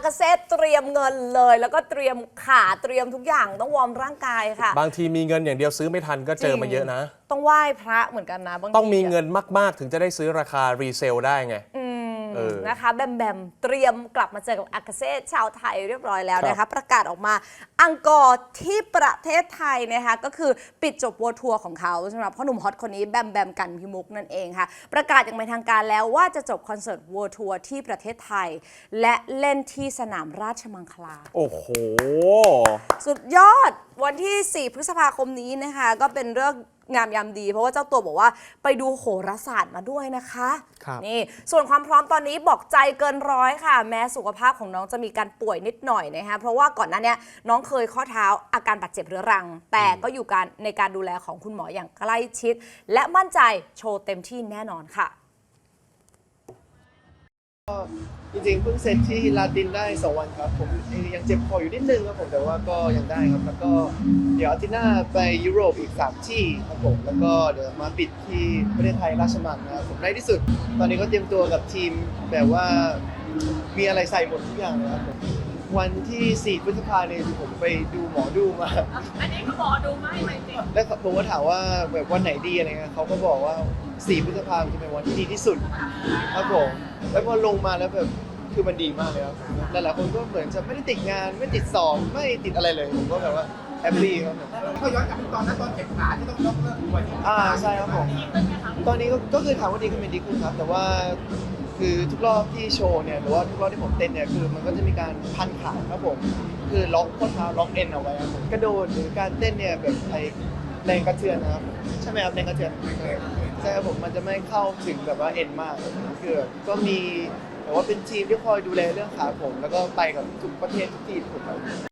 ากาเซ่เตรียมเงินเลย แล้วก็เตรียมขาเตรียมทุกอย่างต้องวอร์มร่างกายค่ะ บางทีมีเงินอย่างเดียวซื้อไม่ทันก็เจอมาเยอะนะ ต้องไหว้พระเหมือนกันนะบางทีต้องมีเงินมาก ๆ ถึงจะได้ซื้อราคารีเซลได้ไง เออ นะคะแบมแบมเตรียมกลับมาเจอกับอากาเซ่ชาวไทยเรียบร้อยแล้วครับนะคะประกาศออกมาอังกอร์ที่ประเทศไทยนะคะก็คือปิดจบวัวทัวร์ของเขาสำหรับพ่อหนุ่มฮอตคนนี้แบมแบมกันพิมุกนั่นเองค่ะ ประกาศอย่างเป็นทางการแล้วว่าจะจบคอนเสิร์ตวัวทัวร์ที่ประเทศไทย และเล่นที่สนามราชมังคลา โอ้โห สุดยอด วันที่ 4 พฤษภาคมนี้นะคะ ก็เป็นเรื่องงามยามดี เพราะว่าเจ้าตัวบอกว่าไปดูโหราศาสตร์มาด้วยนะคะครับ นี่ ส่วนความพร้อมตอนนี้บอกใจเกินร้อยค่ะ แม้สุขภาพของน้องจะมีการป่วยนิดหน่อยนะคะเพราะว่าก่อนหน้าเนี้ยน้องเคยข้อเท้าอาการบาดเจ็บเรื้อรัง แต่ก็อยู่การในการดูแลของคุณหมออย่างใกล้ชิด และมั่นใจโชว์เต็มที่แน่นอนค่ะ จริงๆเพิ่งเสร็จที่ลาตินได้2วันครับ ผมยังเจ็บคออยู่นิดนึงครับผมแต่ว่าก็ยังได้ครับ แล้วก็เดี๋ยวอาทิตย์หน้าไปยุโรปอีก3ที่ครับผมแล้วก็เดี๋ยวมาปิดที่ประเทศไทยราชมังนะครับผมในที่สุด ตอนนี้ก็เตรียมตัวกับทีมแบบว่ามีอะไรใส่หมดทุกอย่างเลยครับผม วันที่ 4 พฤษภาเนี่ยผมไปดูหมอดูมา อันนี้คือหมอดูไม่ไม่จริงแล้วผมก็ถามว่าแบบวันไหนดีอะไรเงี้ยเขาก็บอกว่า 4 พฤษภาคมจะเป็นวันที่ดีที่สุดครับผม แล้วพอลงมาแล้วแบบคือมันดีมากเลยครับหลายๆคนก็เหมือนจะไม่ได้ติดงานไม่ติดสอบไม่ติดอะไรเลยผมก็แบบว่าแฮปปี้ครับผมก็ย้อนกลับไปตอนนั้นตอนเจ็บขาที่ต้องยกเลิกด้วยอ่าใช่ครับผม ตอนนี้ก็ก็คือถามว่าดีขึ้นไหมดีขึ้นครับ แต่ว่า คือทุกรอบที่โชว์เนี่ยหรือว่าทุกรอบที่ผมเต้นเนี่ยคือมันก็จะมีการพันขาครับผมคือล็อกข้อเท้าล็อกเอ็นเอาไว้ครับผมกระโดดหรือการเต้นเนี่ยแบบไอแรงกระเทือนนะครับใช่ไหมครับแรงกระเทือนใช่ครับผมมันจะไม่เข้าถึงแบบว่าเอ็นมากคือก็มีแต่ว่าเป็นทีมที่คอยดูแลเรื่องขาผม แล้วก็ไปกับทุกประเทศทุกที่ที่ผม